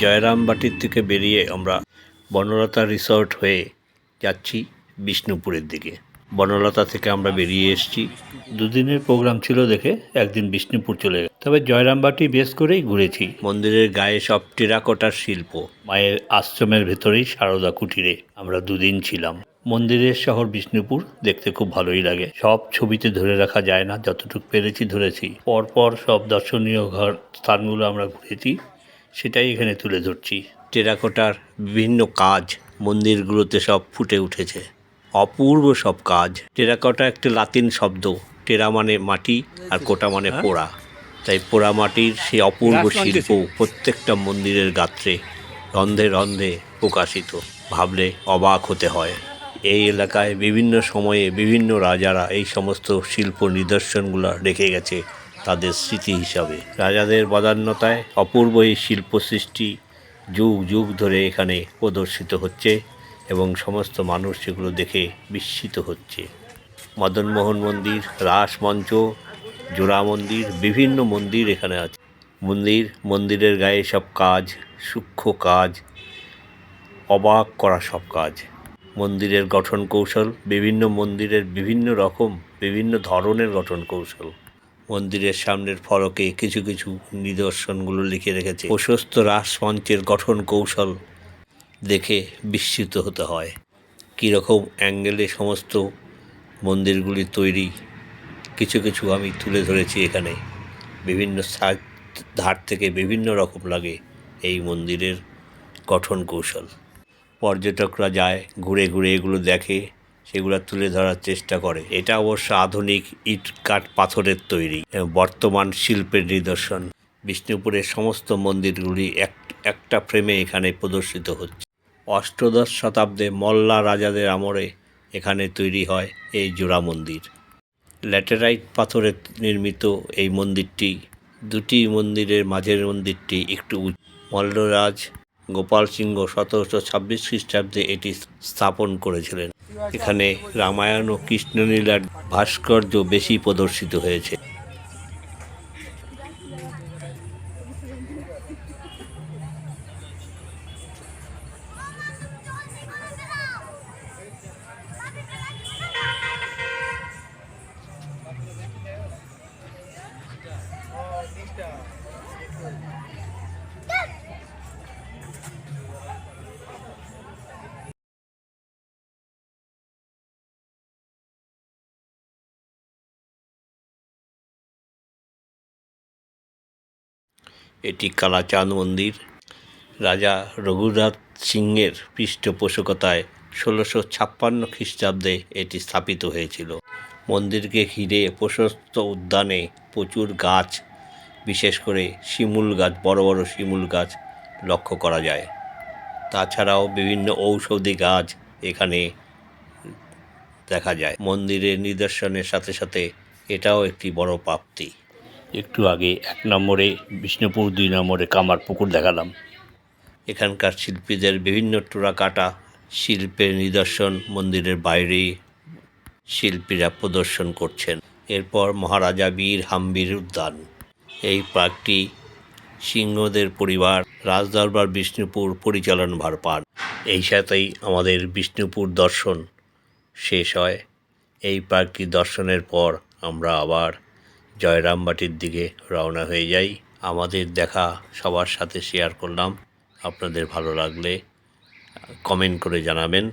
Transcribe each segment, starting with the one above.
জয়রামবাটির থেকে বেরিয়ে আমরা বনলতা রিসর্ট হয়ে যাচ্ছি বিষ্ণুপুরের দিকে। বনলতা থেকে আমরা বেরিয়ে এসেছি। দুদিনের প্রোগ্রাম ছিল দেখে একদিন বিষ্ণুপুর চলে গেল তবে জয়রামবাটি বেশ করেই ঘুরেছি। মন্দিরের গায়ে সব টেরাকোটার শিল্প, মায়ের আশ্রমের ভেতরেই সারদা কুটিরে আমরা দুদিন ছিলাম। মন্দিরের শহর বিষ্ণুপুর দেখতে খুব ভালোই লাগে। সব ছবিতে ধরে রাখা যায় না, যতটুকু পেরেছি ধরেছি। পরপর সব দর্শনীয় ঘর, স্থানগুলো আমরা ঘুরেছি। সেটাই এখানে তুলে ধরছি। টেরাকোটার বিভিন্ন কাজ মন্দিরগুলোতে সব ফুটে উঠেছে। অপূর্ব সব কাজ। টেরাকোটা একটা লাতিন শব্দ। টেরা মানে মাটি আর কোটা মানে পোড়া। তাই পোড়া মাটির সেই অপূর্ব শিল্প প্রত্যেকটা মন্দিরের গাত্রে রন্ধে রন্ধে প্রকাশিত। ভাবলে অবাক হতে হয়। এই এলাকায় বিভিন্ন সময়ে বিভিন্ন রাজারা এই সমস্ত শিল্প নিদর্শনগুলো রেখে গেছে। তাদের স্মৃতি হিসাবে। রাজাদের বদান্যতায় অপূর্ব এই শিল্প সৃষ্টি যুগ যুগ ধরে এখানে প্রদর্শিত হচ্ছে এবং সমস্ত মানুষ সেগুলো দেখে বিস্মিত হচ্ছে। মদনমোহন মন্দির, রাস মঞ্চ, জোড়া মন্দির, বিভিন্ন মন্দির এখানে আছে। মন্দির, মন্দিরের গায়ে সব কাজ, সূক্ষ্ম কাজ, অবাক করা সব কাজ। মন্দিরের গঠন কৌশল, বিভিন্ন মন্দিরের বিভিন্ন রকম, বিভিন্ন ধরনের গঠন কৌশল। মন্দিরের সামনের ফলকে কিছু কিছু নিদর্শনগুলো লিখে রেখেছে। প্রশস্ত রাসমঞ্চের গঠন কৌশল দেখে বিস্মিত হতে হয়। কীরকম অ্যাঙ্গেলে সমস্ত মন্দিরগুলি তৈরি, কিছু কিছু আমি তুলে ধরেছি এখানে। বিভিন্ন ধার থেকে বিভিন্ন রকম লাগে এই মন্দিরের গঠন কৌশল। পর্যটকরা যায়, ঘুরে ঘুরে এগুলো দেখে সেগুলো তুলে ধরার চেষ্টা করে। এটা অবশ্য আধুনিক ইট কাঠ পাথরের তৈরি বর্তমান শিল্পের নিদর্শন। বিষ্ণুপুরের সমস্ত মন্দিরগুলি এক, একটা ফ্রেমে এখানে প্রদর্শিত হচ্ছে। অষ্টদশ শতাব্দে মল্লা রাজাদের আমলে এখানে তৈরি হয় এই জোড়া মন্দির। ল্যাটেরাইট পাথরের নির্মিত এই মন্দিরটি, দুটি মন্দিরের মাঝের মন্দিরটি একটু। মল্লরাজ গোপাল সিংহ সতেরোশো ছাব্বিশ খ্রিস্টাব্দে এটি স্থাপন করেছিলেন। এখানে রামায়ণ ও কৃষ্ণলীলার ভাস্কর্য বেশি প্রদর্শিত হয়েছে। এটি কালাচাঁদ মন্দির। রাজা রঘুনাথ সিংহের পৃষ্ঠপোষকতায় ষোলোশো ছাপ্পান্ন খ্রিস্টাব্দে এটি স্থাপিত হয়েছিল। মন্দিরকে ঘিরে প্রশস্ত উদ্যানে প্রচুর গাছ, বিশেষ করে শিমুল গাছ, বড় বড় শিমুল গাছ লক্ষ্য করা যায়। তাছাড়াও বিভিন্ন ঔষধি গাছ এখানে দেখা যায়। মন্দিরের নিদর্শনের সাথে সাথে এটাও একটি বড় প্রাপ্তি। একটু আগে এক নম্বরে, বিষ্ণুপুর দুই নম্বরে কামার পুকুর দেখালাম। এখানকার শিল্পীদের বিভিন্ন টুরা কাটা শিল্পের নিদর্শন মন্দিরের বাইরে শিল্পীরা প্রদর্শন করছেন। এরপর মহারাজা বীর হাম্বির উদ্যান। এই পার্কটি সিংহদের পরিবার, রাজদরবার বিষ্ণুপুর পরিচালন ভার পান। এই সাথেই আমাদের বিষ্ণুপুর দর্শন শেষ হয়। এই পার্কটি দর্শনের পর আমরা আবার জয়রামবাটির দিকে রওনা হয়ে যাই। আমাদের দেখা সবার সাথে শেয়ার করলাম। আপনাদের ভালো লাগলে কমেন্ট করে জানাবেন।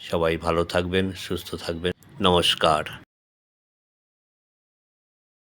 সবাই ভালো থাকবেন, সুস্থ থাকবেন। নমস্কার।